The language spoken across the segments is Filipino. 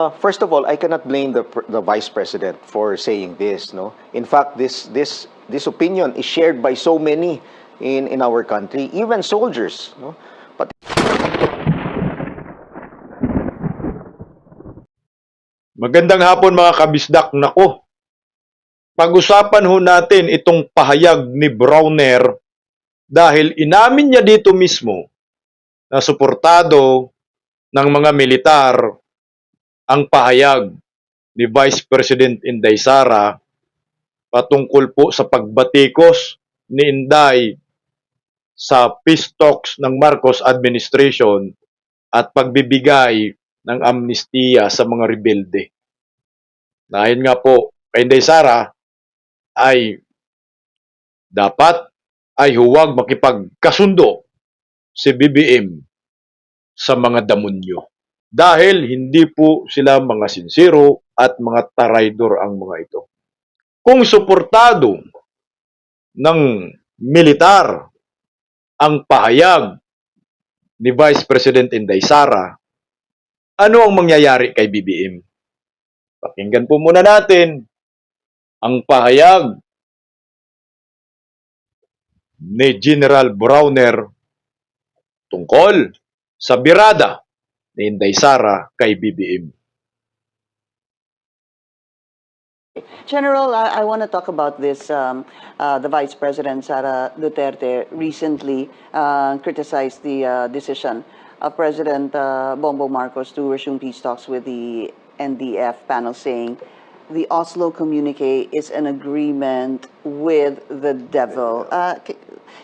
Uh, first of all, I cannot blame the the vice president for saying this. No, in fact, this this this opinion is shared by so many in in our country, even soldiers. No, but Magandang hapon mga kabisdak. Nako, pag-usapan ho natin itong pahayag ni Browner dahil inamin niya dito mismo na suportado ng mga militar ang pahayag ni Vice President Inday Sara patungkol po sa pagbatikos ni Inday sa peace talks ng Marcos administration at pagbibigay ng amnestiya sa mga rebelde. Dahil nga po kay Inday Sara ay dapat ay huwag makipagkasundo si BBM sa mga damonyo. Dahil hindi po sila mga sinsiro at mga taraydor ang mga ito. Kung suportado ng militar ang pahayag ni Vice President Inday Sara, ano ang mangyayari kay BBM? Pakinggan po muna natin ang pahayag ni General Browner tungkol sa birada ni Inday Sara kay BBM. General, I, I want to talk about this. Um, uh, the Vice President, Sara Duterte, recently uh, criticized the uh, decision of President uh, Bongbong Marcos to resume peace talks with the NDF panel, saying the Oslo communique is an agreement with the devil. Uh,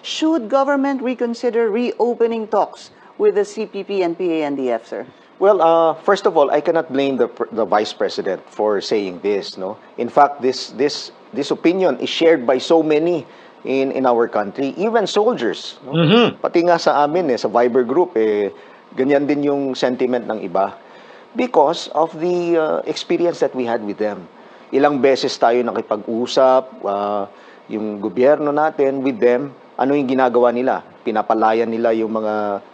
should government reconsider reopening talks with the CPP and PANDF, sir? well, uh, first of all, I cannot blame the the vice president for saying this. No, in fact, this this this opinion is shared by so many in in our country, even soldiers. No? Pati nga sa amin eh, sa Viber group eh, ganyan din yung sentiment ng iba because of the uh, experience that we had with them. Ilang beses tayo nakipag-usap, uh, yung gobyerno natin with them, ano yung ginagawa nila? Pinapalayan nila yung mga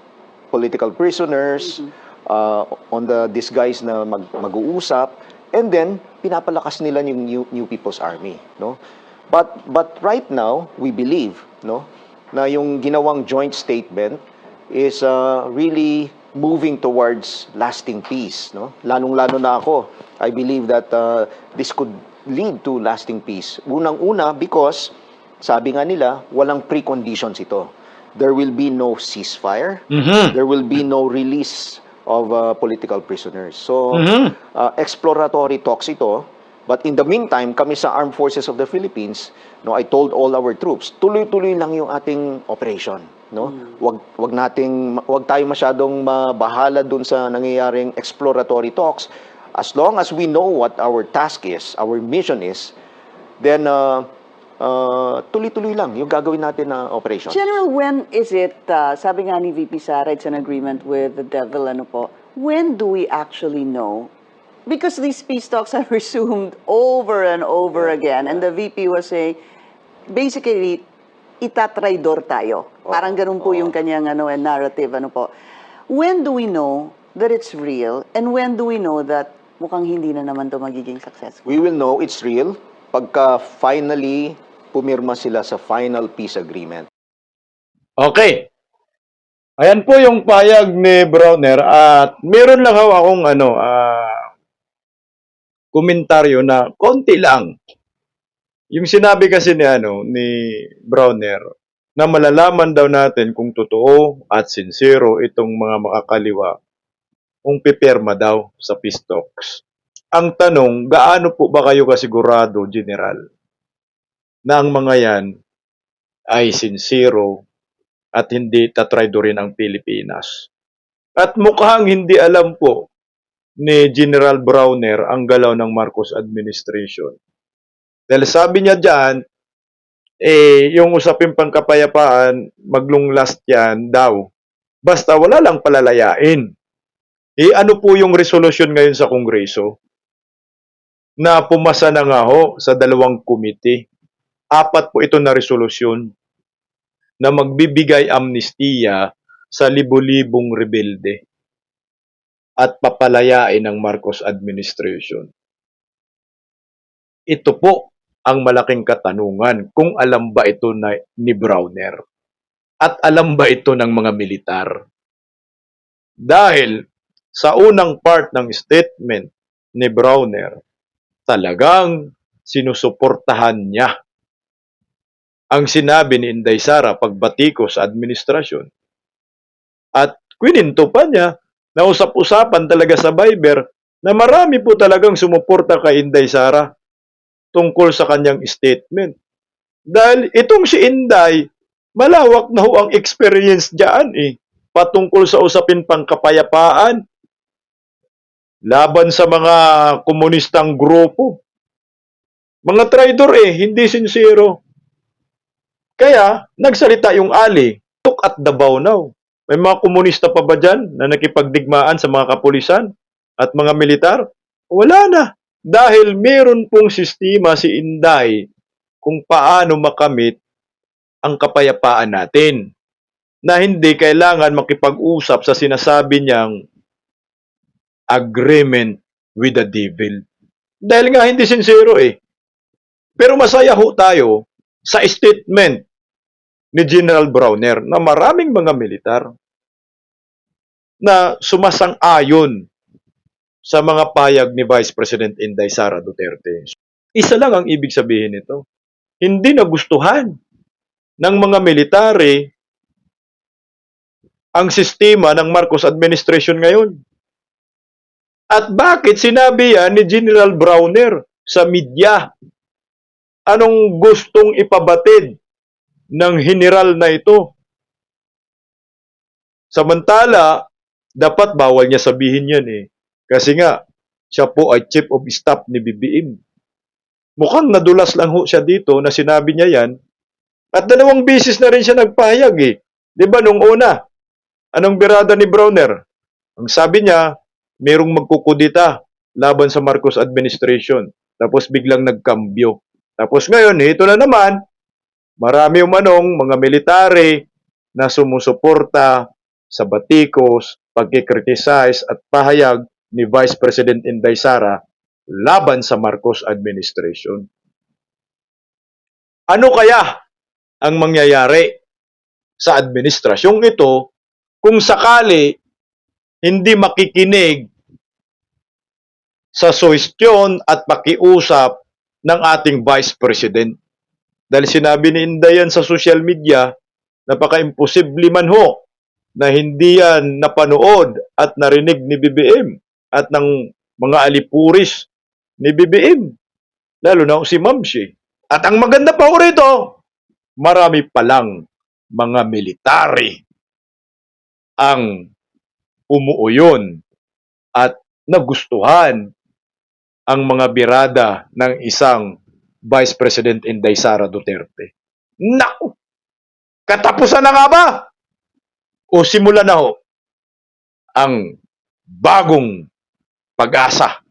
political prisoners uh, on the disguise na mag, mag-uusap and then pinapalakas nila yung new, new People's Army, no? But but right now, we believe, no, na yung ginawang joint statement is uh, really moving towards lasting peace, no? Lalong-lalo na ako, I believe that uh, this could lead to lasting peace. Unang-una because sabi nga nila, walang preconditions ito. There will be no ceasefire. There will be no release of uh, political prisoners. So, uh, exploratory talks ito. But in the meantime, kami sa Armed Forces of the Philippines, no, I told all our troops, tuloy-tuloy lang yung ating operation, no? Wag wag nating wag tayo masyadong mabahala dun sa nangyayaring exploratory talks. As long as we know what our task is, our mission is, then uh, uh, tuloy-tuloy lang yung gagawin natin na operation. General, when is it, uh, sabi nga ni VP Sara, it's an agreement with the devil, ano po, when do we actually know? Because these peace talks are resumed over and over again, and the VP was saying, basically, itatraidor tayo. Parang ganun po yung kanyang ano, eh, narrative, ano po. When do we know that it's real, and when do we know that mukhang hindi na naman to magiging successful? We will know it's real pagka finally pumirma sila sa final peace agreement. Okay. Ayan po yung payag ni Browner at meron lang ho akong ano, ah, komentaryo na konti lang. Yung sinabi kasi ni ano ni Browner na malalaman daw natin kung totoo at sincero itong mga makakaliwa kung pipirma daw sa peace talks. Ang tanong, gaano po ba kayo kasigurado, General, na ang mga yan ay sincero at hindi tatraydorin ang Pilipinas. At mukhang hindi alam po ni General Browner ang galaw ng Marcos administration. Dahil sabi niya dyan, eh, yung usapin pangkapayapaan, maglong last yan daw. Basta wala lang palalayain. Eh, ano po yung resolution ngayon sa Kongreso? Na pumasa na nga ho sa dalawang komite. Apat po ito na resolusyon na magbibigay amnestiya sa libo-libong rebelde. at papalayain ng Marcos administration. Ito po ang malaking katanungan kung alam ba ito na, ni Browner at alam ba ito ng mga militar. Dahil sa unang part ng statement ni Browner, talagang sinusuportahan niya ang sinabi ni Inday Sara pagbatiko sa administrasyon. At kwininto pa niya na usap-usapan talaga sa Viber na marami po talagang sumuporta kay Inday Sara tungkol sa kanyang statement. Dahil itong si Inday, malawak na ho ang experience diyan eh, patungkol sa usapin pang kapayapaan, laban sa mga komunistang grupo. Mga traidor eh, hindi sincero. Kaya, nagsalita yung Ali, took at Davao now. May mga komunista pa ba dyan na nakipagdigmaan sa mga kapulisan at mga militar? Wala na. Dahil meron pong sistema si Inday kung paano makamit ang kapayapaan natin na hindi kailangan makipag-usap sa sinasabi niyang agreement with the devil. Dahil nga hindi sincero eh. Pero masaya ho tayo sa statement ni General Browner na maraming mga militar na sumasang-ayon sa mga payag ni Vice President Inday Sara Duterte. Isa lang ang ibig sabihin nito. Hindi nagustuhan ng mga military ang sistema ng Marcos administration ngayon. At bakit sinabi yan ni General Browner sa media? Anong gustong ipabatid ng general na ito? Samantala, dapat bawal niya sabihin yan eh. Kasi nga, siya po ay chief of staff ni BBM. Mukhang nadulas lang ho siya dito na sinabi niya yan. At dalawang bisis na rin siya nagpahayag eh. Di ba nung una, anong birada ni Browner? Ang sabi niya, merong magkukudita laban sa Marcos administration. Tapos biglang nagkambyo. Tapos ngayon, ito na naman, marami umanong mga military na sumusuporta sa batikos, pagkikriticize at pahayag ni Vice President Inday Sara laban sa Marcos administration. Ano kaya ang mangyayari sa administrasyong ito kung sakali hindi makikinig sa suwestyon at pakiusap ng ating Vice President. Dahil sinabi ni Inday yan sa social media, napaka-imposible man ho na hindi yan napanood at narinig ni BBM at ng mga alipuris ni BBM. Lalo na si Mamsi. At ang maganda pa ko rito, marami palang mga military ang umuuyon at nagustuhan ang mga birada ng isang Vice President Inday Sara Duterte. Naku! Katapusan na nga ba? O simula na ho ang bagong pag-asa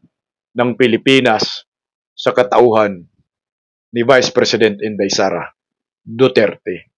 ng Pilipinas sa katauhan ni Vice President Inday Sara Duterte.